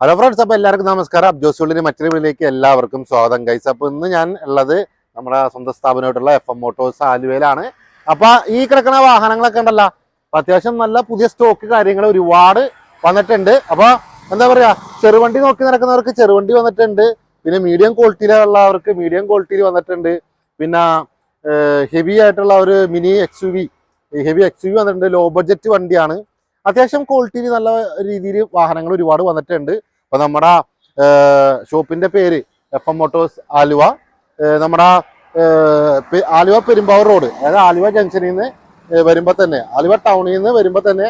Hello friends അപ്പോൾ എല്ലാവർക്കും നമസ്കാരം. അബ്ജോസ് ഉള്ളിന് മറ്റൊരു വീട്ടിലേക്ക് എല്ലാവർക്കും സ്വാഗതം. ഗൈസ് അപ്പോൾ ഇന്ന് ഞാൻ ഉള്ളത് നമ്മുടെ സ്വന്തം സ്ഥാപനമായിട്ടുള്ള എഫ് എം മോട്ടോഴ്സ് ആലുവയിലാണ് അപ്പോൾ ഈ കിടക്കുന്ന വാഹനങ്ങളൊക്കെ ഉണ്ടല്ലോ അത്യാവശ്യം നല്ല പുതിയ സ്റ്റോക്ക് കാര്യങ്ങൾ ഒരുപാട് വന്നിട്ടുണ്ട്. അപ്പോൾ എന്താ പറയാ ചെറുവണ്ടി നോക്കി നടക്കുന്നവർക്ക് ചെറുവണ്ടി വന്നിട്ടുണ്ട്. പിന്നെ മീഡിയം ക്വാളിറ്റിയിലുള്ളവർക്ക് മീഡിയം ക്വാളിറ്റിയിൽ വന്നിട്ടുണ്ട്. പിന്നെ ഹെവി ആയിട്ടുള്ള ഒരു mini X U V heavy X U വന്നിട്ടുണ്ട്. ലോ ബഡ്ജറ്റ് വണ്ടിയാണ്. അത്യാവശ്യം ക്വാളിറ്റിയിൽ നല്ല രീതിയിൽ വാഹനങ്ങൾ ഒരുപാട് വന്നിട്ടുണ്ട്. അപ്പൊ നമ്മുടെ ഷോപ്പിന്റെ പേര് എഫ് എം മോട്ടോഴ്സ് ആലുവ. നമ്മുടെ ആലുവ പെരുമ്പാവൂർ റോഡ്. അതായത് ആലുവ ജംഗ്ഷനിൽ നിന്ന് വരുമ്പോൾ വരുമ്പോ തന്നെ ആലുവ ടൗണിൽ നിന്ന് വരുമ്പോ തന്നെ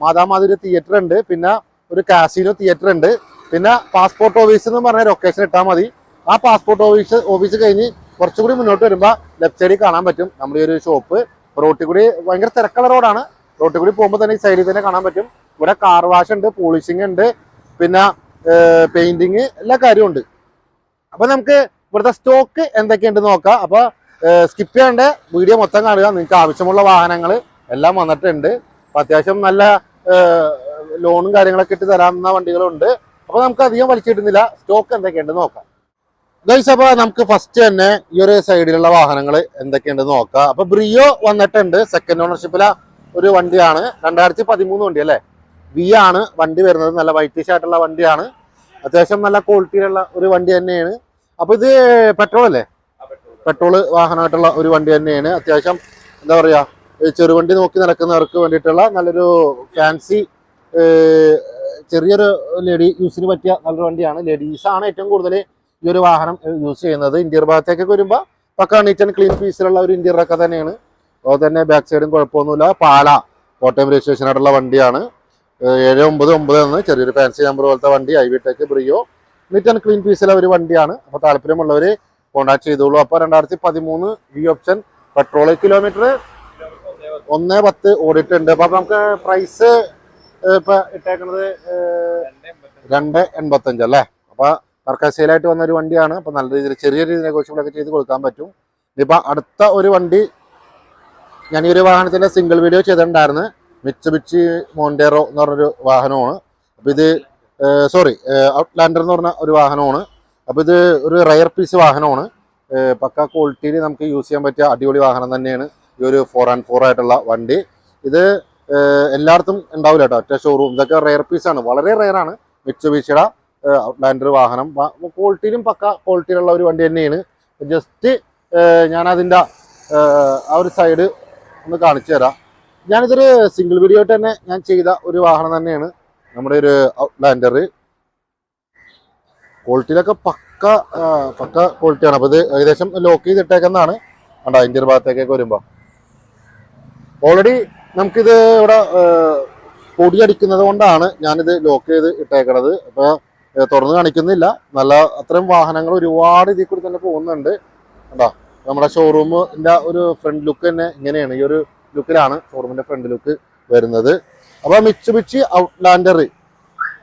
മാതാമാതിരി തിയേറ്റർ ഉണ്ട് പിന്നെ ഒരു കാസിനോ തിയേറ്റർ ഉണ്ട് പിന്നെ പാസ്പോർട്ട് ഓഫീസ് എന്ന് പറഞ്ഞ ലൊക്കേഷൻ ഇട്ടാൽ മതി. ആ പാസ്പോർട്ട് ഓഫീസ് ഓഫീസ് കഴിഞ്ഞ് കുറച്ചുകൂടി മുന്നോട്ട് വരുമ്പോൾ ലെഫ്റ്റ് സൈഡിൽ കാണാൻ പറ്റും. നമ്മുടെ ഈ ഒരു ഷോപ്പ് റോട്ടിൽ കൂടി ഭയങ്കര തിരക്കുള്ള റോഡാണ് റോട്ടിൽ കൂടി പോകുമ്പോൾ തന്നെ ഈ സൈഡിൽ തന്നെ കാണാൻ പറ്റും. ഇവിടെ കാർ വാഷ് ഉണ്ട് പോളിഷിംഗ് ഉണ്ട് പിന്നെ പെയിന്റിങ് എല്ലാ കാര്യവും ഉണ്ട്. അപ്പൊ നമുക്ക് ഇവിടുത്തെ സ്റ്റോക്ക് എന്തൊക്കെയുണ്ട് നോക്കാം. അപ്പൊ സ്കിപ്പ് ചെയ്യേണ്ട. വീഡിയോ മൊത്തം കാണുക. നിങ്ങൾക്ക് ആവശ്യമുള്ള വാഹനങ്ങൾ എല്ലാം വന്നിട്ടുണ്ട്. അത്യാവശ്യം നല്ല ലോണും കാര്യങ്ങളൊക്കെ ഇട്ട് തരാവുന്ന വണ്ടികളുണ്ട്. അപ്പൊ നമുക്ക് അധികം വലിച്ചിട്ടുന്നില്ല സ്റ്റോക്ക് എന്തൊക്കെയുണ്ട് നോക്കാം. അപ്പൊ നമുക്ക് ഫസ്റ്റ് തന്നെ ഈ ഒരു സൈഡിലുള്ള വാഹനങ്ങൾ എന്തൊക്കെയുണ്ട് നോക്കാം. അപ്പൊ ബ്രിയോ വന്നിട്ടുണ്ട്. സെക്കൻഡ് ഓണർഷിപ്പിലെ ഒരു വണ്ടിയാണ്. രണ്ടായിരത്തി പതിമൂന്ന് വണ്ടി അല്ലേ? വി ആണ് വണ്ടി വരുന്നത്. നല്ല വൈറ്റിഷ് ആയിട്ടുള്ള വണ്ടിയാണ്. അത്യാവശ്യം നല്ല ക്വാളിറ്റിയിലുള്ള ഒരു വണ്ടി തന്നെയാണ്. അപ്പൊ ഇത് പെട്രോൾ അല്ലേ? പെട്രോൾ വാഹനമായിട്ടുള്ള ഒരു വണ്ടി തന്നെയാണ്. അത്യാവശ്യം എന്താ പറയാ ഈ ചെറുവണ്ടി നോക്കി നടക്കുന്നവർക്ക് വേണ്ടിയിട്ടുള്ള നല്ലൊരു ഫാൻസി ചെറിയൊരു ലേഡി യൂസിന് പറ്റിയ നല്ലൊരു വണ്ടിയാണ്. ലേഡീസ് ആണ് ഏറ്റവും കൂടുതൽ ഈ ഒരു വാഹനം യൂസ് ചെയ്യുന്നത്. ഇന്ത്യർ ഭാഗത്തേക്കൊക്കെ വരുമ്പോൾ പക്കാണ് നീറ്റ് ആൻഡ് ക്ലീൻ പീസിലുള്ള ഒരു ഇന്ത്യറൊക്കെ തന്നെയാണ്. അതുപോലെ തന്നെ ബാക്ക് സൈഡും കുഴപ്പമൊന്നുമില്ല. പാല കോട്ടയം രജിസ്ട്രേഷൻ ആയിട്ടുള്ള വണ്ടിയാണ്. ഏഴ് ഒമ്പത് ഒമ്പത് എന്ന് ചെറിയൊരു ഫാൻസി നമ്പർ പോലത്തെ വണ്ടി I V tech Brio neat and clean പീസിലെ ഒരു വണ്ടിയാണ്. അപ്പോൾ താല്പര്യമുള്ളവർ കോൺടാക്ട് ചെയ്തോളൂ. അപ്പോൾ രണ്ടായിരത്തി പതിമൂന്ന് വി ഓപ്ഷൻ പെട്രോൾ കിലോമീറ്റർ ഒന്ന് പത്ത് ഓടിയിട്ടുണ്ട്. അപ്പോൾ നമുക്ക് പ്രൈസ് ഇപ്പോൾ ഇട്ടേക്കുന്നത് രണ്ട് എൺപത്തഞ്ച് അല്ലേ? അപ്പോൾ കർക്കശയിലായിട്ട് വന്ന ഒരു വണ്ടിയാണ്. അപ്പോൾ നല്ല രീതിയിൽ ചെറിയ രീതിയിൽ നെഗോഷ്യബിളൊക്കെ ചെയ്ത് കൊടുക്കാൻ പറ്റും. ഇപ്പം അടുത്ത ഒരു വണ്ടി ഞാൻ ഈ ഒരു വാഹനത്തിന്റെ സിംഗിൾ വീഡിയോ ചെയ്തിട്ടുണ്ടായിരുന്നു. മിച്ചുബിച്ചി മോണ്ടേറോ എന്ന് പറഞ്ഞൊരു വാഹനമാണ്. അപ്പോൾ ഇത് സോറി ഔട്ട്ലാൻഡർ എന്ന് പറഞ്ഞ ഒരു വാഹനമാണ്. അപ്പോൾ ഇത് ഒരു റയർ പീസ് വാഹനമാണ്. പക്ക ക്വാളിറ്റിയിൽ നമുക്ക് യൂസ് ചെയ്യാൻ പറ്റിയ അടിപൊളി വാഹനം തന്നെയാണ്. ഈ ഒരു ഫോർ ആൻഡ് ഫോർ ആയിട്ടുള്ള വണ്ടി. ഇത് എല്ലായിടത്തും ഉണ്ടാവില്ല കേട്ടോ. ഒറ്റ ഷോറൂം ഇതൊക്കെ റയർ പീസാണ് വളരെ റയറാണ് മിച്ചുബിച്ചിയുടെ ഔട്ട്ലാൻഡർ വാഹനം. ക്വാളിറ്റിയിലും പക്ക ക്വാളിറ്റിയിലുള്ള ഒരു വണ്ടി തന്നെയാണ്. ജസ്റ്റ് ഞാൻ അതിന്റെ ആ ഒരു സൈഡ് ഒന്ന് കാണിച്ചു തരാം. ഞാനിതൊരു സിംഗിൾ വീഡിയോ ആയിട്ട് തന്നെ ഞാൻ ചെയ്ത ഒരു വാഹനം തന്നെയാണ്. നമ്മുടെ ഒരു ഔട്ട്ലാൻഡർ ക്വാളിറ്റിയിലൊക്കെ പക്ക പക്ക ക്വാളിറ്റിയാണ് അപ്പോൾ ഇത് ഏകദേശം ലോക്ക് ചെയ്തിട്ടേക്കുന്നതാണ്. കണ്ടോ ഇന്ത്യൻ ഭാഗത്തേക്കൊക്കെ വരുമ്പോൾ ഓൾറെഡി നമുക്കിത് ഇവിടെ പൊടി പൊടിയടിക്കുന്നത് കൊണ്ടാണ് ഞാനിത് ലോക്ക് ചെയ്ത് ഇട്ടേക്കണത്. അപ്പോൾ തുറന്ന് കാണിക്കുന്നില്ല. നല്ല അത്രയും വാഹനങ്ങൾ ഒരുപാട് ഇതിൽ കൂടി തന്നെ പോകുന്നുണ്ട്. കണ്ടോ? നമ്മുടെ ഷോറൂമിന്റെ ഒരു ഫ്രണ്ട് ലുക്ക് തന്നെ ഇങ്ങനെയാണ്. ഈ ഒരു ലുക്കിലാണ് ഷോറൂമിന്റെ ഫ്രണ്ട് ലുക്ക് വരുന്നത്. അപ്പൊ മിച്ചുബിച്ചി ഔട്ട്ലാൻഡർ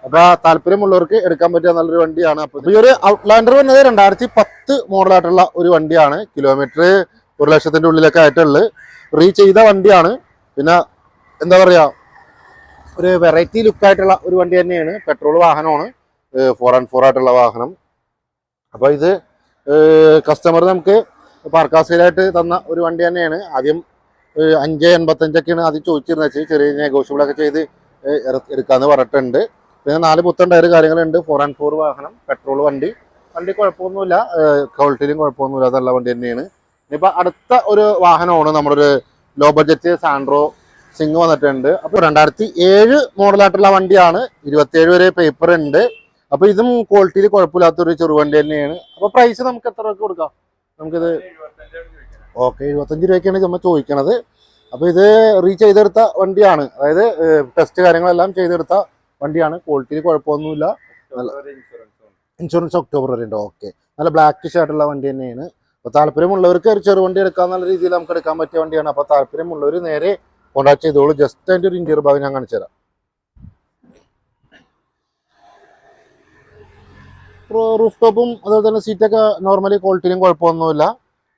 അപ്പൊ താല്പര്യമുള്ളവർക്ക് എടുക്കാൻ പറ്റിയ നല്ലൊരു വണ്ടിയാണ്. അപ്പൊ ഈ ഒരു ഔട്ട്ലാൻഡർ വന്നത് രണ്ടായിരത്തി പത്ത് മോഡലായിട്ടുള്ള ഒരു വണ്ടിയാണ്. കിലോമീറ്റർ ഒരു ലക്ഷത്തിന്റെ ഉള്ളിലൊക്കെ ആയിട്ടുള്ളത് റീ ചെയ്ത വണ്ടിയാണ്. പിന്നെ എന്താ പറയാ ഒരു വെറൈറ്റി ലുക്കായിട്ടുള്ള ഒരു വണ്ടി തന്നെയാണ്. പെട്രോൾ വാഹനമാണ്. ഫോർ ആൻഡ് ഫോർ ആയിട്ടുള്ള വാഹനം. അപ്പൊ ഇത് കസ്റ്റമർ നമുക്ക് പാർക്കാസിലായിട്ട് തന്ന ഒരു വണ്ടി തന്നെയാണ്. ആദ്യം അഞ്ച് എൺപത്തഞ്ചൊക്കെയാണ് ആദ്യം ചോദിച്ചിരുന്നത്. വെച്ചാൽ ചെറിയ നെഗോഷ്യബിളൊക്കെ ചെയ്ത് എടുക്കാമെന്ന് പറഞ്ഞിട്ടുണ്ട്. പിന്നെ നാല് പുത്തൻ ടയർ കാര്യങ്ങളുണ്ട്. ഫോർ ആൻഡ് ഫോർ വാഹനം പെട്രോൾ വണ്ടി. വണ്ടി കുഴപ്പമൊന്നുമില്ല. ക്വാളിറ്റിയിലും കുഴപ്പമൊന്നുമില്ല. നല്ല വണ്ടി തന്നെയാണ്. ഇനിയിപ്പോൾ അടുത്ത ഒരു വാഹനമാണ് നമ്മുടെ ഒരു ലോ ബഡ്ജറ്റ് സാൻഡ്രോ സിംഗ് വന്നിട്ടുണ്ട്. അപ്പോൾ രണ്ടായിരത്തി ഏഴ് മോഡലായിട്ടുള്ള വണ്ടിയാണ്. ഇരുപത്തിയേഴ് വരെ പേപ്പർ ഉണ്ട്. അപ്പോൾ ഇതും ക്വാളിറ്റിയിൽ കുഴപ്പമില്ലാത്തൊരു ചെറുവണ്ടി തന്നെയാണ്. അപ്പോൾ പ്രൈസ് നമുക്ക് എത്ര കൊടുക്കാം? നമുക്കിത് ഓക്കെ എഴുപത്തഞ്ച് രൂപയ്ക്കാണ് നമ്മൾ ചോദിക്കണത്. അപ്പോൾ ഇത് റീച്ച് ചെയ്തെടുത്ത വണ്ടിയാണ്. അതായത് ടെസ്റ്റ് കാര്യങ്ങളെല്ലാം ചെയ്തെടുത്ത വണ്ടിയാണ്. ക്വാളിറ്റിയിൽ കുഴപ്പമൊന്നുമില്ല. ഇൻഷുറൻസ് ഒക്ടോബർ വരെ ഉണ്ട്. ഓക്കെ നല്ല ബ്ലാക്കിഷ് ആയിട്ടുള്ള വണ്ടി തന്നെയാണ്. അപ്പോൾ താല്പര്യമുള്ളവർക്ക് ഒരു ചെറുവണ്ടി എടുക്കാൻ നല്ല രീതിയിൽ നമുക്ക് എടുക്കാൻ പറ്റിയ വണ്ടിയാണ്. അപ്പോൾ താല്പര്യമുള്ളവർ നേരെ കോൺടാക്ട് ചെയ്തോളൂ. ജസ്റ്റ് അതിന്റെ ഒരു ഇന്റീരിയർ ഭാഗം ഞാൻ കാണിച്ചു തരാം റൂഫ് ടോപ്പും അതുപോലെ തന്നെ സീറ്റൊക്കെ നോർമലി ക്വാളിറ്റിയിലും കുഴപ്പമൊന്നുമില്ല.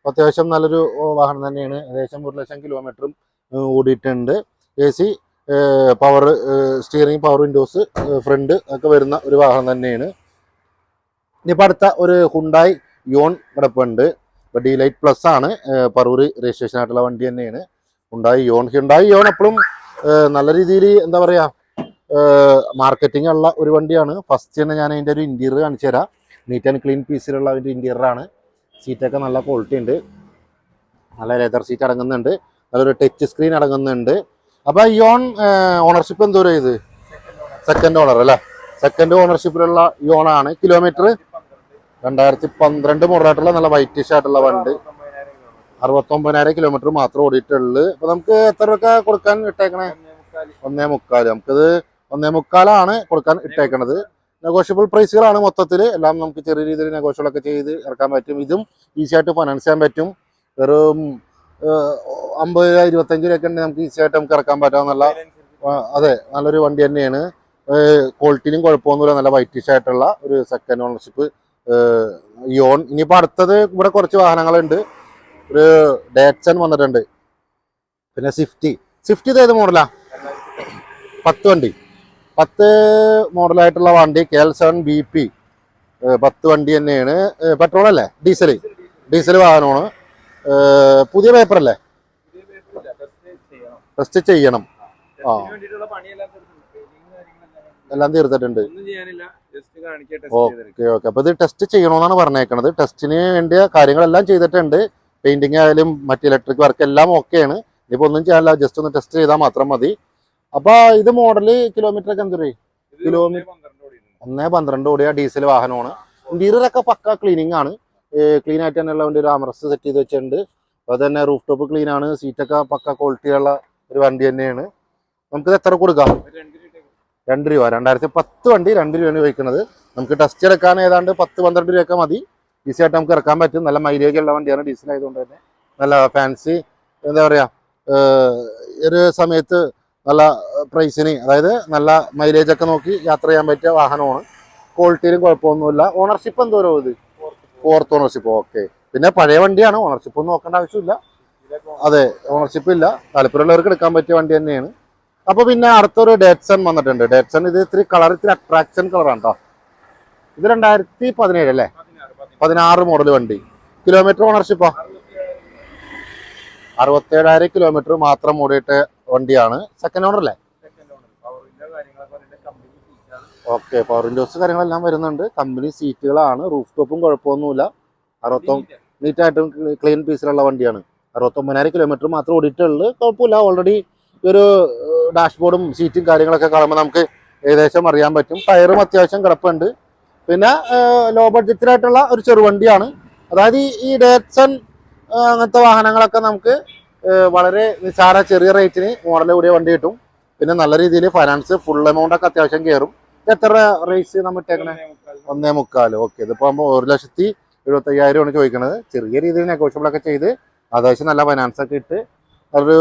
അത്യാവശ്യം നല്ലൊരു വാഹനം തന്നെയാണ്. ഏകദേശം ഒരു ലക്ഷം കിലോമീറ്ററും ഓടിയിട്ടുണ്ട്. A C power steering power windows front ഒക്കെ വരുന്ന ഒരു വാഹനം തന്നെയാണ്. ഇനിയിപ്പോൾ അടുത്ത ഒരു ഹുണ്ടായി യോൺ കിടപ്പുണ്ട്. ഇപ്പോൾ ഡി ലൈറ്റ് പ്ലസ് ആണ് പറൂർ രജിസ്ട്രേഷൻ ആയിട്ടുള്ള വണ്ടി തന്നെയാണ്. ഹുണ്ടായി യോൺ ഹുണ്ടായി യോൺ എപ്പോഴും നല്ല രീതിയിൽ എന്താ പറയുക മാർക്കറ്റിംഗ് ഉള്ള ഒരു വണ്ടിയാണ്. ഫസ്റ്റ് തന്നെ ഞാൻ അതിന്റെ ഒരു ഇന്റീരിയർ കാണിച്ചു തരാം. നീറ്റ് ആൻഡ് ക്ലീൻ പീസിലുള്ള അതിന്റെ ഇന്റീരിയറാണ് സീറ്റൊക്കെ നല്ല ക്വാളിറ്റി ഉണ്ട്. നല്ല ലെതർ സീറ്റ് അടങ്ങുന്നുണ്ട്. നല്ലൊരു ടച്ച് സ്ക്രീൻ അടങ്ങുന്നുണ്ട്. അപ്പോൾ ഓൺ ഓണർഷിപ്പ് എന്തോരം ഇത്? സെക്കൻഡ് ഓണർ അല്ലേ? സെക്കൻഡ് ഓണർഷിപ്പിലുള്ള ഈ ഓണാണ് കിലോമീറ്റർ രണ്ടായിരത്തി പന്ത്രണ്ട് മോഡലായിട്ടുള്ള നല്ല വൈറ്റിഷ് ആയിട്ടുള്ള വണ്ടി. അറുപത്തൊമ്പതിനായിരം കിലോമീറ്റർ മാത്രം ഓടിയിട്ടുള്ളൂ. അപ്പോൾ നമുക്ക് എത്ര രൂപ കൊടുക്കാൻ ഇട്ടേക്കണേ? ഒന്നേ മുക്കാൽ നമുക്കിത് ഒന്നേ മുക്കാലാണ് കൊടുക്കാൻ ഇട്ടേക്കുന്നത് നെഗോഷ്യബിൾ പ്രൈസുകളാണ് മൊത്തത്തിൽ എല്ലാം നമുക്ക് ചെറിയ രീതിയിൽ നെഗോഷ്യബിളൊക്കെ ചെയ്ത് ഇറക്കാൻ പറ്റും. ഇതും ഈസി ആയിട്ട് ഫൈനാൻസ് ചെയ്യാൻ പറ്റും. വെറും അമ്പത് ഇരുപത്തഞ്ച് രൂപയൊക്കെ ഉണ്ടെങ്കിൽ നമുക്ക് ഈസി ആയിട്ട് നമുക്ക് ഇറക്കാൻ പറ്റാവുന്ന നല്ല അതെ നല്ലൊരു വണ്ടി തന്നെയാണ്. ക്വാളിറ്റിയിലും കുഴപ്പമൊന്നുമില്ല. നല്ല വൈറ്റിഷ് ആയിട്ടുള്ള ഒരു സെക്കൻഡ് ഓണർഷിപ്പ് യോൺ ഇനിയിപ്പോൾ അടുത്തത് ഇവിടെ കുറച്ച് വാഹനങ്ങളുണ്ട്. ഒരു ഡേറ്റ്സൺ വന്നിട്ടുണ്ട്. പിന്നെ സ്വിഫ്റ്റി സ്വിഫ്റ്റി ഇത് ഏത് മോഡലാ പത്ത് വണ്ടി. പത്ത് മോഡലായിട്ടുള്ള വണ്ടി K L seven B P പത്ത് വണ്ടി തന്നെയാണ്. പെട്രോൾ അല്ലേ? ഡീസൽ ഡീസൽ വാഹനമാണ്. പുതിയ പേപ്പർ അല്ലേ? ടെസ്റ്റ് ചെയ്യണം. ആ. എല്ലാം തീർത്തിട്ടുണ്ട്. Okay okay. അപ്പൊ ഇത് ടെസ്റ്റ് ചെയ്യണമെന്നാണ് പറഞ്ഞേക്കണത്. ടെസ്റ്റിന് വേണ്ടിയ കാര്യങ്ങളെല്ലാം ചെയ്തിട്ടുണ്ട്. പെയിന്റിങ് ആയാലും മറ്റ് ഇലക്ട്രിക് വർക്ക് എല്ലാം ഓക്കെയാണ് ഇനിയിപ്പോ ഒന്നും ചെയ്യാനില്ല. ജസ്റ്റ് ഒന്ന് ടെസ്റ്റ് ചെയ്താൽ മാത്രം മതി. അപ്പൊ ഇത് മോഡൽ കിലോമീറ്റർ ഒക്കെ എന്തൊരു കിലോമീറ്റർ- ഒന്നേ പന്ത്രണ്ട് കോടിയാ ഓടിയ ഡീസൽ വാഹനമാണ്. ഇന്റീരിയർ ഒക്കെ പക്ക ക്ലീനിങ് ആണ്. ക്ലീൻ ആയിട്ട് തന്നെ വണ്ടി ഒരു ആമറസ് സെറ്റ് ചെയ്ത് വെച്ചിട്ടുണ്ട്. അതുപോലെ തന്നെ റൂഫ് ടോപ്പ് ക്ലീൻ ആണ് സീറ്റൊക്കെ പക്ക ക്വാളിറ്റി ഉള്ള ഒരു വണ്ടി തന്നെയാണ്. നമുക്കിത് എത്ര കൊടുക്കാം? രണ്ട് രൂപ രണ്ട് രൂപ. രണ്ടായിരത്തി പത്ത് വണ്ടി രണ്ട് രൂപയാണ് ഉപയോഗിക്കുന്നത്. നമുക്ക് ടെസ്റ്റ് എടുക്കാൻ ഏതാണ്ട് പത്ത് പന്ത്രണ്ട് രൂപയൊക്കെ മതി. ഈസി ആയിട്ട് നമുക്ക് ഇറക്കാൻ പറ്റും. നല്ല മൈലേജ് ഉള്ള വണ്ടിയാണ്. ഡീസൽ ആയതുകൊണ്ട് തന്നെ. നല്ല ഫാൻസി എന്താ പറയുക ഒരു സമയത്ത് നല്ല പ്രൈസിന് അതായത് നല്ല മൈലേജ് ഒക്കെ നോക്കി യാത്ര ചെയ്യാൻ പറ്റിയ വാഹനമാണ്. ക്വാളിറ്റിയിലും കുഴപ്പമൊന്നുമില്ല. ഓണർഷിപ്പ് എന്തോരോ ഇത്? ഫോർത്ത് ഓണർഷിപ്പ് ഓക്കെ പിന്നെ പഴയ വണ്ടിയാണ്. ഓണർഷിപ്പ് ഒന്നും നോക്കേണ്ട ആവശ്യമില്ല. അതെ ഓണർഷിപ്പ് ഇല്ല. താല്പര്യമുള്ളവർക്ക് എടുക്കാൻ പറ്റിയ വണ്ടി തന്നെയാണ്. അപ്പോൾ പിന്നെ അടുത്തൊരു ഡേറ്റ്സൺ വന്നിട്ടുണ്ട്. ഡേറ്റ്സൺ ഇത് ഇത്തിരി കളർ ഇത്തിരി അട്രാക്ഷൻ കളറാണ് കേട്ടോ ഇത് രണ്ടായിരത്തി പതിനേഴ് അല്ലേ? പതിനാറ് മോഡൽ വണ്ടി. കിലോമീറ്റർ ഓണർഷിപ്പോ അറുപത്തേഴായിരം കിലോമീറ്റർ മാത്രം ഓടിയിട്ട് വണ്ടിയാണ് സെക്കൻഡ് ഓണർ അല്ലേ? ഓക്കെ പവർ വിൻഡോസ് കാര്യങ്ങളെല്ലാം വരുന്നുണ്ട്. കമ്പനി സീറ്റുകളാണ് റൂഫ് ടോപ്പും കുഴപ്പമൊന്നുമില്ല അറുപത്തൊമ്പത് നീറ്റ് ആയിട്ടും ക്ലീൻ പീസിലുള്ള വണ്ടിയാണ്. അറുപത്തൊമ്പതിനായിരം കിലോമീറ്റർ മാത്രം ഓടിയിട്ടുള്ളൂ. കുഴപ്പമില്ല. ഓൾറെഡി ഒരു ഡാഷ്ബോർഡും സീറ്റും കാര്യങ്ങളൊക്കെ കാണുമ്പോൾ നമുക്ക് ഏകദേശം അറിയാൻ പറ്റും. ടയറും അത്യാവശ്യം കിടപ്പുണ്ട്. പിന്നെ ലോ ബഡ്ജറ്റിലായിട്ടുള്ള ഒരു ചെറുവണ്ടിയാണ്. അതായത് ഈ ഡേറ്റ്സൺ അങ്ങനത്തെ വാഹനങ്ങളൊക്കെ നമുക്ക് വളരെ നിസ്സാര ചെറിയ റേറ്റിന് മോഡൽ കൂടിയ വണ്ടി കിട്ടും. പിന്നെ നല്ല രീതിയിൽ ഫൈനാൻസ് ഫുൾ എമൗണ്ട് ഒക്കെ അത്യാവശ്യം കയറും. എത്ര റേസ് നമ്മൾ ഇട്ടേക്കണേ? ഒന്നേ മുക്കാൽ. ഓക്കെ ഇതിപ്പോ ആകുമ്പോൾ ഒരു ലക്ഷത്തി എഴുപത്തി അയ്യായിരം ആണ് ചോദിക്കുന്നത് ചെറിയ രീതിയിൽ നെഗോഷ്യബിൾ ഒക്കെ ചെയ്ത് അത്യാവശ്യം നല്ല ഫൈനാൻസ് ഒക്കെ ഇട്ട് നല്ലൊരു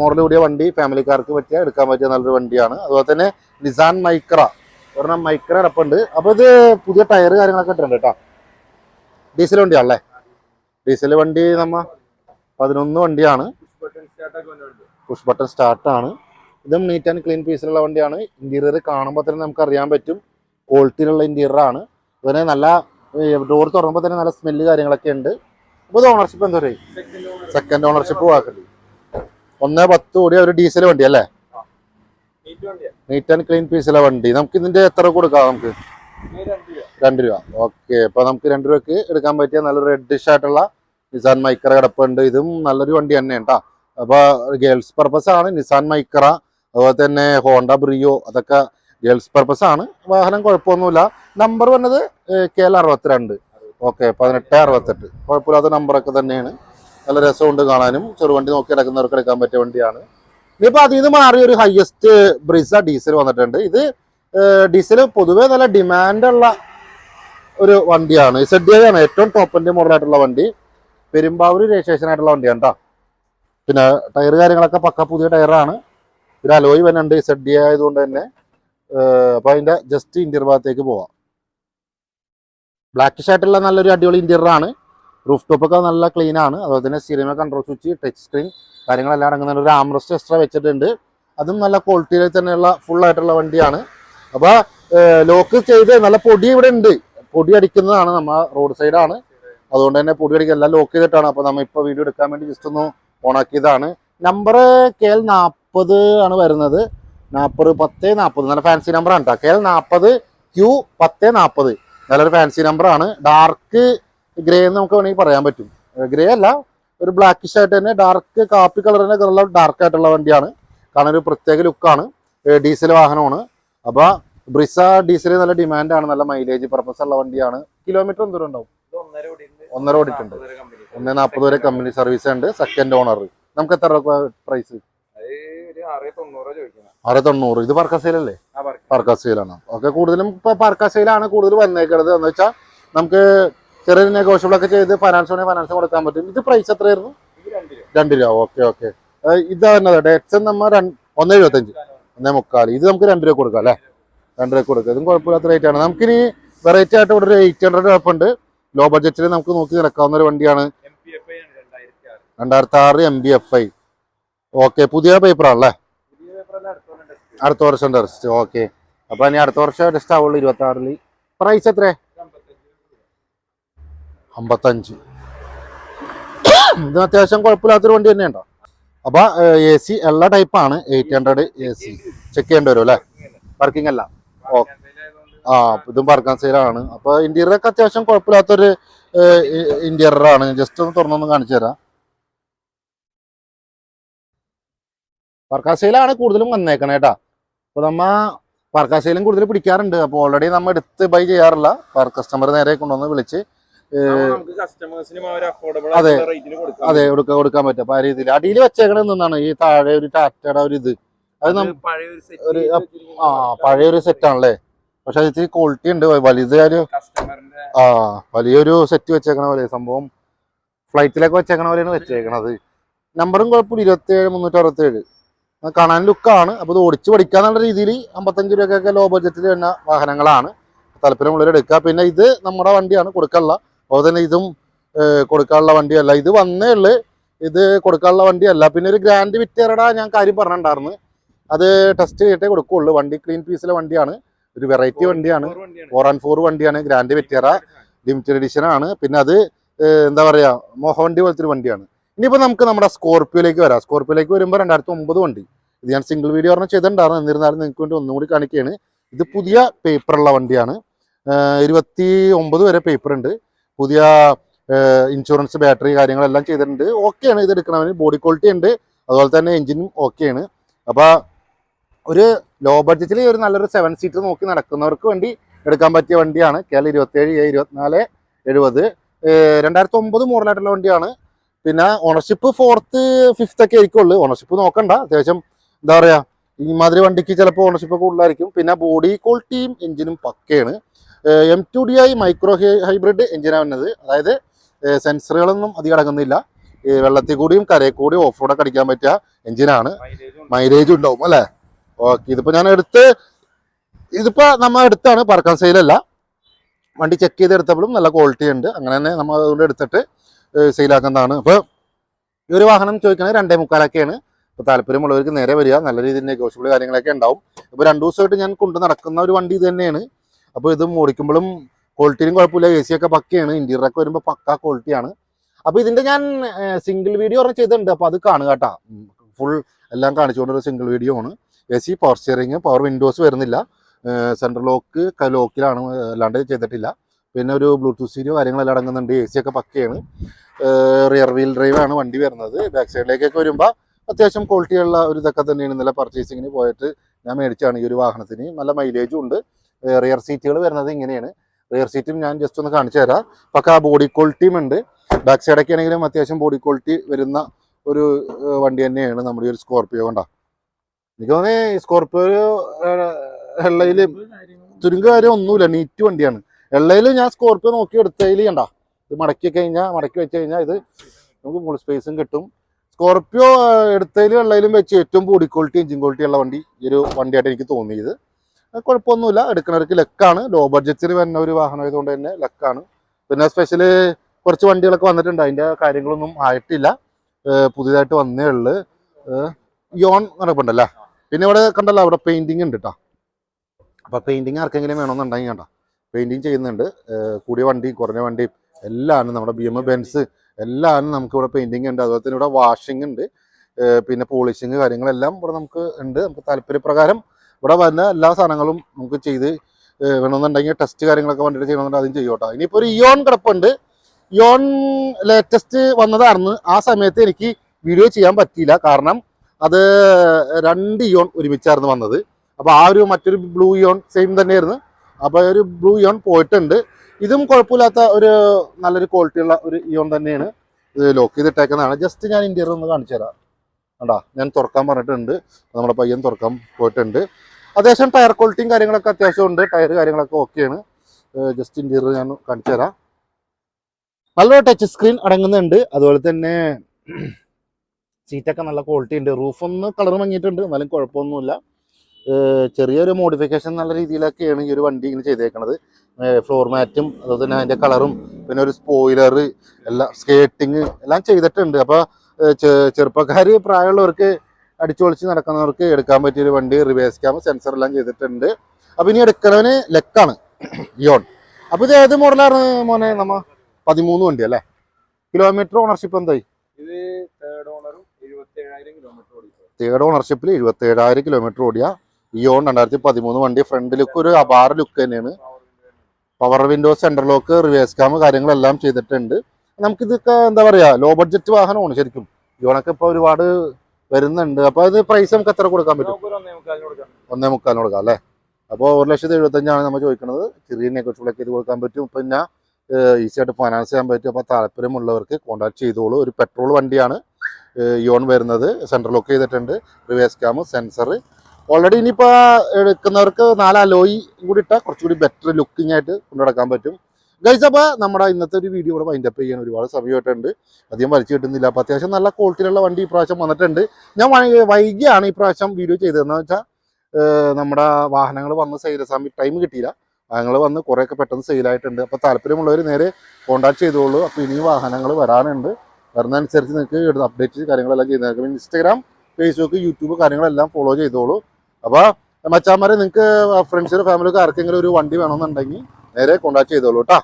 മോഡൽ കൂടിയ വണ്ടി ഫാമിലിക്കാർക്ക് പറ്റിയ എടുക്കാൻ പറ്റിയ നല്ലൊരു വണ്ടിയാണ്. അതുപോലെ തന്നെ നിസാൻ മൈക്ര ഒരെണ്ണം മൈക്ര ഇടപ്പുണ്ട് അപ്പൊ ഇത് പുതിയ ടയർ കാര്യങ്ങളൊക്കെ ഇട്ടിട്ടുണ്ട് കേട്ടോ. ഡീസൽ വണ്ടിയാണല്ലേ? ഡീസൽ വണ്ടി നമ്മ പതിനൊന്ന് വണ്ടിയാണ്. പുഷ് ബട്ടൺ സ്റ്റാർട്ടാണ് ഇതും നീറ്റ് ആൻഡ് ക്ലീൻ പീസിലുള്ള വണ്ടിയാണ്. ഇന്റീരിയർ കാണുമ്പോൾ തന്നെ നമുക്ക് അറിയാൻ പറ്റും. ക്വാളിറ്റിയിലുള്ള ഇന്റീരിയർ ആണ്. അതുപോലെ നല്ല ഡോർ തുറക്കുമ്പോൾ തന്നെ നല്ല സ്മെല്ല് കാര്യങ്ങളൊക്കെ ഉണ്ട്. അപ്പോൾ ഇത് ഓണർഷിപ്പ് എന്താ പറയുക സെക്കൻഡ് ഓണർ ഓണർഷിപ്പ് വാക്കൽ ഒന്ന് പത്ത് കൂടി ഒരു ഡീസൽ വണ്ടി അല്ലേ? നീറ്റ് ആൻഡ് ക്ലീൻ പീസിലെ വണ്ടി. നമുക്ക് ഇതിന്റെ എത്ര കൊടുക്കാം നമുക്ക്? രണ്ട് രൂപ ഓക്കെ അപ്പൊ നമുക്ക് രണ്ട് രൂപക്ക് എടുക്കാൻ പറ്റിയ നല്ല റെഡിഷ് ആയിട്ടുള്ള നിസാൻ മൈക്ര കിടപ്പുണ്ട്. ഇതും നല്ലൊരു വണ്ടി തന്നെയാണ് കേട്ടോ അപ്പൊ ഗേൾസ് പർപ്പസ് ആണ് നിസാൻ മൈക്ര അതുപോലെ തന്നെ ഹോണ്ട ബ്രിയോ അതൊക്കെ ഗേൾസ് പർപ്പസ് ആണ്. വാഹനം കുഴപ്പമൊന്നുമില്ല. നമ്പർ വന്നത് കെ എൽ അറുപത്തിരണ്ട്. ഓക്കെ പതിനെട്ട് അറുപത്തെട്ട്. കുഴപ്പമില്ലാത്ത നമ്പറൊക്കെ തന്നെയാണ്. നല്ല രസമുണ്ട് കാണാനും. ചെറുവണ്ടി നോക്കി നടക്കുന്നവർക്ക് എടുക്കാൻ പറ്റിയ വണ്ടിയാണ്. ഇനിയിപ്പോൾ അതിൽ നിന്ന് മാറിയ ഒരു ഹയസ്റ്റ് ബ്രിസ ഡീസൽ വന്നിട്ടുണ്ട്. ഇത് ഡീസൽ പൊതുവേ നല്ല ഡിമാൻഡുള്ള ഒരു വണ്ടിയാണ്. സെഡ് ആണ് ഏറ്റവും ടോപ്പിന്റെ മോഡലായിട്ടുള്ള വണ്ടി. പെരുമ്പാവൂർ രജിസ്ട്രേഷൻ ആയിട്ടുള്ള വണ്ടിയാണ് കേട്ടോ പിന്നെ ടയർ കാര്യങ്ങളൊക്കെ പക്ക പുതിയ ടയറാണ്. പിന്നെ അലോയ് വരുന്നുണ്ട് സെഡ് ആയതുകൊണ്ട് തന്നെ അപ്പൊ അതിന്റെ ജസ്റ്റ് ഇന്റീരിയർ ഭാഗത്തേക്ക് പോവാം. ബ്ലാക്ക് ഷായിട്ടുള്ള നല്ലൊരു അടിപൊളി ഇന്റീരിയർ ആണ്. റൂഫ് ടോപ്പ് ഒക്കെ നല്ല ക്ലീൻ ആണ്. അതുപോലെ തന്നെ cinema control switch touch screen കാര്യങ്ങളെല്ലാം അടങ്ങുന്ന ഒരു ആംറസ്റ്റ് എക്സ്ട്രാ വെച്ചിട്ടുണ്ട്. അതും നല്ല ക്വാളിറ്റിയിൽ തന്നെയുള്ള ഫുൾ ആയിട്ടുള്ള വണ്ടിയാണ്. അപ്പൊ ലോക്ക് ചെയ്ത് നല്ല പൊടി ഇവിടെ ഉണ്ട്. പൊടി നമ്മൾ നമ്മ റോഡ് സൈഡാണ്. അതുകൊണ്ട് തന്നെ പൊടിയടിക്കുക എല്ലാം ലോക്ക് ചെയ്തിട്ടാണ്. അപ്പോൾ നമ്മൾ ഇപ്പൊ വീഡിയോ എടുക്കാൻ വേണ്ടി ജസ്റ്റ് ഒന്ന് ഓണാക്കിയതാണ്. നമ്പർ കെ എൽ നാൽപ്പത് ആണ് വരുന്നത്. നാൽപ്പത് പത്ത് നാൽപ്പത് നല്ല ഫാൻസി നമ്പറാണ് കേട്ടോ കെ എൽ നാൽപ്പത് ക്യൂ പത്ത് നാൽപ്പത് നല്ലൊരു ഫാൻസി നമ്പറാണ് ഡാർക്ക് ഗ്രേ എന്ന് നമുക്ക് വേണമെങ്കിൽ പറയാൻ പറ്റും. ഗ്രേ അല്ല ഒരു ബ്ലാക്കിഷ് ആയിട്ട് തന്നെ ഡാർക്ക് കാപ്പി കളർ ഡാർക്ക് ആയിട്ടുള്ള വണ്ടിയാണ്. കാരണം ഒരു പ്രത്യേക ലുക്കാണ് ഡീസൽ വാഹനമാണ്. അപ്പൊ ബ്രിസ ഡീസൽ നല്ല ഡിമാൻഡാണ് നല്ല മൈലേജ് പർപ്പസ് ഉള്ള വണ്ടിയാണ്. കിലോമീറ്റർ എന്തോരം ഉണ്ടാവും? ഒന്നര ഓടിട്ടുണ്ട്. ഒന്ന് നാൽപ്പത് വരെ കമ്പനി സർവീസ് ഉണ്ട് സെക്കൻഡ് ഓണർ നമുക്ക് എത്ര പ്രൈസ് അത് ഒരു ആറ് തൊണ്ണൂറോ. ഇത് പർക്കസയിലല്ലേ പാർക്കാസയിലാണ് ഓക്കെ കൂടുതലും ഇപ്പൊ പർക്കസയിലാണ് കൂടുതൽ വന്നേക്കുന്നത് എന്ന് വെച്ചാൽ നമുക്ക് ചെറിയ നെഗോഷ്യബിൾ ഒക്കെ ചെയ്ത് ഫൈനാൻസ് വേണമെങ്കിൽ ഫൈനാൻസ് കൊടുക്കാൻ പറ്റും. ഇത് പ്രൈസ് എത്രയായിരുന്നു? രണ്ട് രൂപ. രൂപ ഓക്കെ. ഓക്കെ ഇത് തന്നെ. ഡേറ്റ്സ് നമ്മൾ ഒന്ന് എഴുപത്തഞ്ച്. ഒന്നേ മുക്കാൽ ഇത് നമുക്ക് രണ്ട് രൂപ കൊടുക്കാം അല്ലേ? രണ്ട് രൂപ കൊടുക്കാം ഇതും കുഴപ്പമില്ലാത്ത റേറ്റ് ആണ്. നമുക്കിനി വെറൈറ്റി ആയിട്ട് ഇവിടെ ഒരു എയ്റ്റ് ഹൺഡ്രഡ് കുഴപ്പമുണ്ട് ഉണ്ട്. ലോ ബഡ്ജറ്റിൽ നമുക്ക് നോക്കി നടക്കാവുന്ന ഒരു വണ്ടിയാണ്. രണ്ടായിരത്തി ആറ് M B F I okay പുതിയ അടുത്തോളം അടുത്ത വർഷം ടെസ്റ്റ് ഓക്കെ അപ്പൊ ഇനി അടുത്ത വർഷം ടെസ്റ്റ് ആവുള്ളൂ ഇരുപത്തി ആറിൽ പ്രൈസ് എത്ര അമ്പത്തഞ്ച്. ഇത് അത്യാവശ്യം കുഴപ്പമില്ലാത്തൊരു വണ്ടി തന്നെയുണ്ടോ അപ്പൊ എ സി എല്ലാ ടൈപ്പാണ് eight hundred A C check ചെയ്യേണ്ടി വരും അല്ലേ? വർക്കിംഗ് അല്ല. ഓ. ആ ഇതും പറക്കാൻ സൈഡാണ് അപ്പൊ ഇന്റീരിയർ ഒക്കെ അത്യാവശ്യം കുഴപ്പമില്ലാത്തൊരു ഇന്റീരിയർ ആണ് ജസ്റ്റ് ഒന്ന് തുറന്നൊന്ന് കാണിച്ചു തരാം. പറക്കാശയിലാണ് കൂടുതലും വന്നേക്കണേ കേട്ടാ അപ്പൊ നമ്മ പറക്കാശയിലും കൂടുതൽ പിടിക്കാറുണ്ട്. അപ്പൊ ഓൾറെഡി നമ്മ എടുത്ത് ബൈ ചെയ്യാറില്ല. കസ്റ്റമർ നേരെ കൊണ്ടുവന്ന് വിളിച്ച് അതെ. അതെ കൊടുക്കാൻ കൊടുക്കാൻ പറ്റും. അപ്പൊ ആ രീതിയിൽ അടിയിൽ വെച്ചേക്കണെന്നാണ് ഈ താഴെ ഒരു ടാറ്റയുടെ ഒരു ഇത്. അത് ഒരു ആ പഴയ ഒരു സെറ്റ് ആണല്ലേ? പക്ഷെ അത് ഇത്തിരി ക്വാളിറ്റി ഉണ്ട്. വലുത് ആ വലിയൊരു സെറ്റ് വെച്ചേക്കണ പോലെ സംഭവം ഫ്ലൈറ്റിലൊക്കെ വെച്ചേക്കണ പോലെയാണ് വെച്ചേക്കണത്. നമ്പറും കുഴപ്പമില്ല. ഇരുപത്തി ഏഴ് മുന്നൂറ്റി അറുപത്തി ഏഴ് കാണാൻ ലുക്കാണ് അപ്പൊ ഇത് ഓടിച്ച് പഠിക്കാന്നുള്ള രീതിയിൽ അമ്പത്തഞ്ച് രൂപയ്ക്കൊക്കെ ലോ ബഡ്ജറ്റിൽ വരുന്ന വാഹനങ്ങളാണ്. താല്പര്യമുള്ളവർ എടുക്കുക. പിന്നെ ഇത് നമ്മുടെ വണ്ടിയാണ് കൊടുക്കാനുള്ള. അതുപോലെ തന്നെ ഇതും കൊടുക്കാനുള്ള വണ്ടിയല്ല. ഇത് വന്നേ ഉള്ളു. ഇത് കൊടുക്കാനുള്ള വണ്ടിയല്ല. പിന്നെ ഒരു ഗ്രാൻഡ് വിറ്റേറടാ ഞാൻ കാര്യം പറഞ്ഞിട്ടുണ്ടായിരുന്നു. അത് ടെസ്റ്റ് ചെയ്തിട്ടേ കൊടുക്കുള്ളൂ. വണ്ടി ക്ലീൻ പീസിലെ വണ്ടിയാണ്. ഒരു വെറൈറ്റി വണ്ടിയാണ്. ഫോർ ആൻഡ് ഫോർ വണ്ടിയാണ്. ഗ്രാൻഡ് വെറ്റിയറ ലിമിറ്റഡ് എഡിഷൻ ആണ്. പിന്നെ അത് എന്താ പറയാ മോഹവണ്ടി പോലത്തെ ഒരു വണ്ടിയാണ്. ഇനിയിപ്പോ നമുക്ക് നമ്മുടെ സ്കോർപ്പിയോയിലേക്ക് വരാം. സ്കോർപ്പിയോയിലേക്ക് വരുമ്പോൾ രണ്ടായിരത്തി ഒമ്പത് വണ്ടി. ഇത് ഞാൻ സിംഗിൾ വീഡിയോ പറഞ്ഞാൽ ചെയ്തിട്ടുണ്ടായിരുന്നു. എന്നിരുന്നാലും നിങ്ങൾക്ക് വേണ്ടി ഒന്നും കൂടി കാണിക്കുകയാണ്. ഇത് പുതിയ പേപ്പറുള്ള വണ്ടിയാണ്. ഇരുപത്തി ഒമ്പത് വരെ പേപ്പർ ഉണ്ട്. പുതിയ ഇൻഷുറൻസ് ബാറ്ററി കാര്യങ്ങളെല്ലാം ചെയ്തിട്ടുണ്ട്. ഓക്കെയാണ് ഇത് എടുക്കണവന് ബോഡി ക്വാളിറ്റി ഉണ്ട്. അതുപോലെ തന്നെ എഞ്ചിനും ഓക്കെയാണ് അപ്പൊ ഒരു ലോ ബഡ്ജറ്റിൽ ഒരു നല്ലൊരു സെവൻ സീറ്റർ നോക്കി നടക്കുന്നവർക്ക് വേണ്ടി എടുക്കാൻ പറ്റിയ വണ്ടിയാണ്. കേരള ഇരുപത്തേഴ് എ ഇരുപത്തിനാല് എഴുപത്. രണ്ടായിരത്തി ഒമ്പത് മോഡലായിട്ടുള്ള വണ്ടിയാണ്. പിന്നെ ഓണർഷിപ്പ് ഫോർത്ത് ഫിഫ്ത്ത് ഒക്കെ ആയിരിക്കുള്ളൂ ഓണർഷിപ്പ് നോക്കണ്ട. അത്യാവശ്യം എന്താ പറയാ ഈ മാതിരി വണ്ടിക്ക് ചിലപ്പോൾ ഓണർഷിപ്പ് കൂടുതലായിരിക്കും. പിന്നെ ബോഡി ക്വാളിറ്റിയും എഞ്ചിനും പക്കയാണ്. M two D I micro hybrid എഞ്ചിനാണ് വന്നത്. അതായത് സെൻസറുകളൊന്നും അധികം അടങ്ങുന്നില്ല. വെള്ളത്തിൽ കൂടിയും കരയിൽ കൂടിയും ഓഫ് റോഡൊക്കെ അടിക്കാൻ പറ്റിയ എഞ്ചിനാണ്. മൈലേജ് ഉണ്ടാവും അല്ലേ? ഓക്കെ ഇതിപ്പോ ഞാൻ എടുത്ത് ഇതിപ്പോ നമ്മൾ എടുത്താണ് പറക്കാൻ സെയിലല്ല വണ്ടി ചെക്ക് ചെയ്ത് എടുത്തപ്പോഴും നല്ല ക്വാളിറ്റി ഉണ്ട്. അങ്ങനെ തന്നെ നമ്മൾ അതുകൊണ്ട് എടുത്തിട്ട് സെയിലാക്കുന്നതാണ് അപ്പോൾ ഈ ഒരു വാഹനം ചോദിക്കണത് രണ്ടേ മുക്കാലൊക്കെയാണ്. ഇപ്പോൾ താല്പര്യമുള്ളവർക്ക് നേരെ വരിക. നല്ല രീതിയിൽ നെഗോഷ്യബിൾ കാര്യങ്ങളൊക്കെ ഉണ്ടാവും. അപ്പോൾ രണ്ടു ദിവസമായിട്ട് ഞാൻ കൊണ്ടു നടക്കുന്ന ഒരു വണ്ടി ഇത് തന്നെയാണ്. അപ്പോൾ ഇത് ഓടിക്കുമ്പോഴും ക്വാളിറ്റിയും കുഴപ്പമില്ല. എ ഒക്കെ പക്കയാണ്. ഇന്റീരിയർ ഒക്കെ വരുമ്പോൾ പക്ക ക്വാളിറ്റിയാണ് അപ്പോൾ ഇതിന്റെ ഞാൻ സിംഗിൾ വീഡിയോ പറഞ്ഞ് ചെയ്തിട്ടുണ്ട്. അപ്പോൾ അത് കാണുക കേട്ടോ. ഫുൾ എല്ലാം കാണിച്ചുകൊണ്ടൊരു സിംഗിൾ വീഡിയോ ആണ്. A C power steering power windows വരുന്നില്ല. സെൻട്രൽ ലോക്ക് ലോക്കിലാണ് അല്ലാണ്ട് ചെയ്തിട്ടില്ല. പിന്നെ ഒരു ബ്ലൂടൂത്ത് സ്റ്റീരിയോ കാര്യങ്ങളെല്ലാം അടങ്ങുന്നുണ്ട്. എ സി ഒക്കെ പക്കയാണ്. റിയർ വീൽ ഡ്രൈവ് ആണ് വണ്ടി വരുന്നത്. ബാക്ക് സൈഡിലേക്കൊക്കെ വരുമ്പോൾ അത്യാവശ്യം ക്വാളിറ്റിയുള്ള ഒരു ഇതൊക്കെ തന്നെയാണ് ഇന്നലെ പർച്ചേസിങ്ങിന് പോയിട്ട് ഞാൻ മേടിച്ചാണ് ഈ ഒരു വാഹനത്തിന്. നല്ല മൈലേജും ഉണ്ട്. റിയർ സീറ്റുകൾ വരുന്നത് ഇങ്ങനെയാണ്. റിയർ സീറ്റും ഞാൻ ജസ്റ്റ് ഒന്ന് കാണിച്ചു തരാം. പക്ക ബോഡി ക്വാളിറ്റിയും ഉണ്ട്. ബാക്ക് സൈഡൊക്കെ ആണെങ്കിലും അത്യാവശ്യം ബോഡി ക്വാളിറ്റി വരുന്ന ഒരു വണ്ടി തന്നെയാണ് നമ്മുടെ ഒരു സ്കോർപ്പിയോ കൊണ്ടാ? എനിക്ക് തോന്നി സ്കോർപിയോ എള്ളയിൽ ചുരുങ്ക കാര്യം ഒന്നുമില്ല നീറ്റ് വണ്ടിയാണ്. എള്ളയിൽ ഞാൻ സ്കോർപ്പിയോ നോക്കി എടുത്തതിൽ കണ്ട ഇത് മടക്കി കഴിഞ്ഞാൽ മടക്കി വെച്ച് കഴിഞ്ഞാൽ ഇത് നമുക്ക് ഫുൾ സ്പേസും കിട്ടും. സ്കോർപ്പിയോ എടുത്തതിലും എള്ളയിലും വെച്ച് ഏറ്റവും ബോഡി ക്വാളിറ്റി എഞ്ചിൻ ക്വാളിറ്റി ഉള്ള വണ്ടി ഈ ഒരു വണ്ടിയായിട്ട് എനിക്ക് തോന്നിയത്. കുഴപ്പമൊന്നുമില്ല എടുക്കുന്നവർക്ക് ലക്കാണ്. ലോ ബഡ്ജറ്റിൽ വരുന്ന ഒരു വാഹനം ആയതുകൊണ്ട് തന്നെ ലക്കാണ്. പിന്നെ സ്പെഷ്യൽ കുറച്ച് വണ്ടികളൊക്കെ വന്നിട്ടുണ്ട് അതിന്റെ കാര്യങ്ങളൊന്നും ആയിട്ടില്ല. പുതിയതായിട്ട് വന്നേ ഉള്ളു. യോൺ നടപ്പുണ്ടല്ലേ പിന്നെ ഇവിടെ കണ്ടല്ലോ അവിടെ പെയിന്റിംഗ് ഉണ്ട് കേട്ടോ അപ്പൊ പെയിന്റിംഗ് ആർക്കെങ്കിലും വേണമെന്നുണ്ടെങ്കിൽ കണ്ട പെയിന്റിംഗ് ചെയ്യുന്നുണ്ട്. കൂടിയ വണ്ടി കുറഞ്ഞ വണ്ടി എല്ലാം നമ്മുടെ ബി എം ബെൻസ് എല്ലാം നമുക്ക് ഇവിടെ പെയിന്റിംഗ് ഉണ്ട്. അതുപോലെ തന്നെ ഇവിടെ വാഷിംഗ് ഉണ്ട്. പിന്നെ പോളിഷിങ് കാര്യങ്ങളെല്ലാം ഇവിടെ നമുക്ക് ഉണ്ട്. നമുക്ക് താല്പര്യപ്രകാരം ഇവിടെ വരുന്ന എല്ലാ സാധനങ്ങളും നമുക്ക് ചെയ്ത് വേണമെന്നുണ്ടെങ്കിൽ ടെസ്റ്റ് കാര്യങ്ങളൊക്കെ വണ്ടിയുടെ ചെയ്യണമെന്നുണ്ടെങ്കിൽ അതും ചെയ്യും കേട്ടോ ഇനിയിപ്പോൾ ഒരു ഇയോൺ കിടപ്പുണ്ട്. ഇയോൺ ലേറ്റസ്റ്റ് വന്നതായിരുന്നു. ആ സമയത്ത് എനിക്ക് വീഡിയോ ചെയ്യാൻ പറ്റിയില്ല. കാരണം അത് രണ്ട് യോൺ ഒരുമിച്ചായിരുന്നു വന്നത്. അപ്പോൾ ആ ഒരു മറ്റൊരു ബ്ലൂ ഇയോൺ സെയിം തന്നെയായിരുന്നു. അപ്പോൾ ഒരു ബ്ലൂ യോൺ പോയിട്ടുണ്ട്. ഇതും കുഴപ്പമില്ലാത്ത ഒരു നല്ലൊരു ക്വാളിറ്റിയുള്ള ഒരു ഇയോൺ തന്നെയാണ് ഇത് ലോക്ക് ചെയ്തിട്ടേക്കുന്നതാണ്. ജസ്റ്റ് ഞാൻ ഇന്റീരിയർ ഒന്ന് കാണിച്ചു തരാം. കണ്ടാ ഞാൻ തുറക്കാൻ പറഞ്ഞിട്ടുണ്ട്. നമ്മുടെ പയ്യൻ തുറക്കാൻ പോയിട്ടുണ്ട്. അത്യാവശ്യം ടയർ ക്വാളിറ്റിയും കാര്യങ്ങളൊക്കെ അത്യാവശ്യം ഉണ്ട്. ടയർ കാര്യങ്ങളൊക്കെ ഓക്കെയാണ് ജസ്റ്റ് ഇന്റീരിയർ ഞാൻ കാണിച്ചു തരാം. നല്ലൊരു ടച്ച് സ്ക്രീൻ അടങ്ങുന്നുണ്ട്. അതുപോലെ തന്നെ സീറ്റൊക്കെ നല്ല ക്വാളിറ്റി ഉണ്ട്. റൂഫ് ഒന്ന് കളർ മങ്ങിയിട്ടുണ്ട്. എന്നാലും കുഴപ്പമൊന്നുമില്ല. ചെറിയൊരു മോഡിഫിക്കേഷൻ നല്ല രീതിയിലൊക്കെയാണ് ഈ ഒരു വണ്ടി ഇങ്ങനെ ചെയ്തേക്കണത്. ഫ്ലോർ മാറ്റും അതുപോലെ തന്നെ അതിന്റെ കളറും പിന്നെ ഒരു സ്പോയിലർ എല്ലാം സ്കേട്ടിങ് എല്ലാം ചെയ്തിട്ടുണ്ട്. അപ്പോൾ ചെറുപ്പക്കാർ പ്രായമുള്ളവർക്ക് അടിച്ചുപൊളിച്ച് നടക്കുന്നവർക്ക് എടുക്കാൻ പറ്റിയൊരു വണ്ടി റിവേഴ്സ് ക്യാമ സെൻസർ എല്ലാം ചെയ്തിട്ടുണ്ട്. അപ്പോൾ ഇനി എടുക്കണവന് ലെക്കാണ് ഇയോൺ അപ്പോൾ ഇത് ഏത് മോഡലാണ് മോനെ? നമ്മ പതിമൂന്ന് വണ്ടി അല്ലേ? കിലോമീറ്റർ ഓണർഷിപ്പ് എന്തായി? ഇത് തേർഡ് ഓണറും എഴുപത്തി ഏഴായിരം കിലോമീറ്റർ ഓടിക്കും തേർഡ് ഓണർഷിപ്പിൽ എഴുപത്തി ഏഴായിരം കിലോമീറ്റർ ഓടിയ ഇയോൺ രണ്ടായിരത്തി പതിമൂന്ന് വണ്ടി ഫ്രണ്ട് ലുക്ക് ഒരു അപാര ലുക്ക് തന്നെയാണ്. Power window central lock reverse cam കാര്യങ്ങളെല്ലാം ചെയ്തിട്ടുണ്ട്. നമുക്കിതൊക്കെ എന്താ പറയുക ലോ ബഡ്ജറ്റ് വാഹനമാണ് ശരിക്കും. ഇയോണൊക്കെ ഇപ്പോൾ ഒരുപാട് വരുന്നുണ്ട്. അപ്പോൾ അത് പ്രൈസ് നമുക്ക് എത്ര കൊടുക്കാൻ പറ്റും? ഒന്നേ മുക്കാലിന് കൊടുക്കാം അല്ലേ? അപ്പോൾ ഒരു ലക്ഷത്തി എഴുപത്തഞ്ചാണ് നമ്മൾ ചോദിക്കുന്നത് ചെറിയ നെഗോഷ്യബിളൊക്കെ ചെയ്ത് കൊടുക്കാൻ പറ്റും. പിന്നെ ഈസി ആയിട്ട് ഫൈനാൻസ് ചെയ്യാൻ പറ്റും. അപ്പോൾ താല്പര്യമുള്ളവർക്ക് കോൺടാക്ട് ചെയ്തോളൂ. ഒരു പെട്രോൾ വണ്ടിയാണ്. ഇയോൺ വരുന്നത്. സെൻട്രൽ ലോക്ക് ചെയ്തിട്ടുണ്ട്. Reverse cam sensor. ഓൾറെഡി ഇനിയിപ്പോൾ എടുക്കുന്നവർക്ക് നാല് അലോയി കൂടി ഇട്ടാൽ കുറച്ചുകൂടി ബെറ്റർ ലുക്കിംഗ് ആയിട്ട് കൊണ്ടുനടക്കാൻ പറ്റും. ഗൈസ് അപ്പോൾ നമ്മുടെ ഇന്നത്തെ ഒരു വീഡിയോ കൂടെ വൈൻഡപ്പ് ചെയ്യാൻ ഒരുപാട് സമയമായിട്ടുണ്ട്. അധികം വലിച്ചു കിട്ടുന്നില്ല. അപ്പോൾ അത്യാവശ്യം നല്ല ക്വാളിറ്റിയിലുള്ള വണ്ടി ഈ പ്രാവശ്യം വന്നിട്ടുണ്ട്. ഞാൻ വൈകിയാണ് ഈ പ്രാവശ്യം വീഡിയോ ചെയ്തതെന്ന് വെച്ചാൽ നമ്മുടെ വാഹനങ്ങൾ വന്ന് സമയം ടൈം കിട്ടിയില്ല. വാഹനങ്ങൾ വന്ന് കുറേയൊക്കെ പെട്ടെന്ന് സെയിലായിട്ടുണ്ട് അപ്പോൾ താല്പര്യമുള്ളവർ നേരെ കോൺടാക്ട് ചെയ്തോളൂ. അപ്പോൾ ഇനിയും വാഹനങ്ങൾ വരാനുണ്ട്. വരുന്നതനുസരിച്ച് നിങ്ങൾക്ക് അപ്ഡേറ്റ് കാര്യങ്ങളെല്ലാം ചെയ്തേക്കും ഇൻസ്റ്റാഗ്രാം ഫേസ്ബുക്ക് യൂട്യൂബ് കാര്യങ്ങളെല്ലാം ഫോളോ ചെയ്തോളൂ. അപ്പോൾ മച്ചാന്മാരെ നിങ്ങൾക്ക് ഫ്രണ്ട്സിനോ ഫാമിലിക്കോ ആർക്കെങ്കിലും ഒരു വണ്ടി വേണമെന്നുണ്ടെങ്കിൽ നേരെ കോൺടാക്ട് ചെയ്തോളൂ കേട്ടോ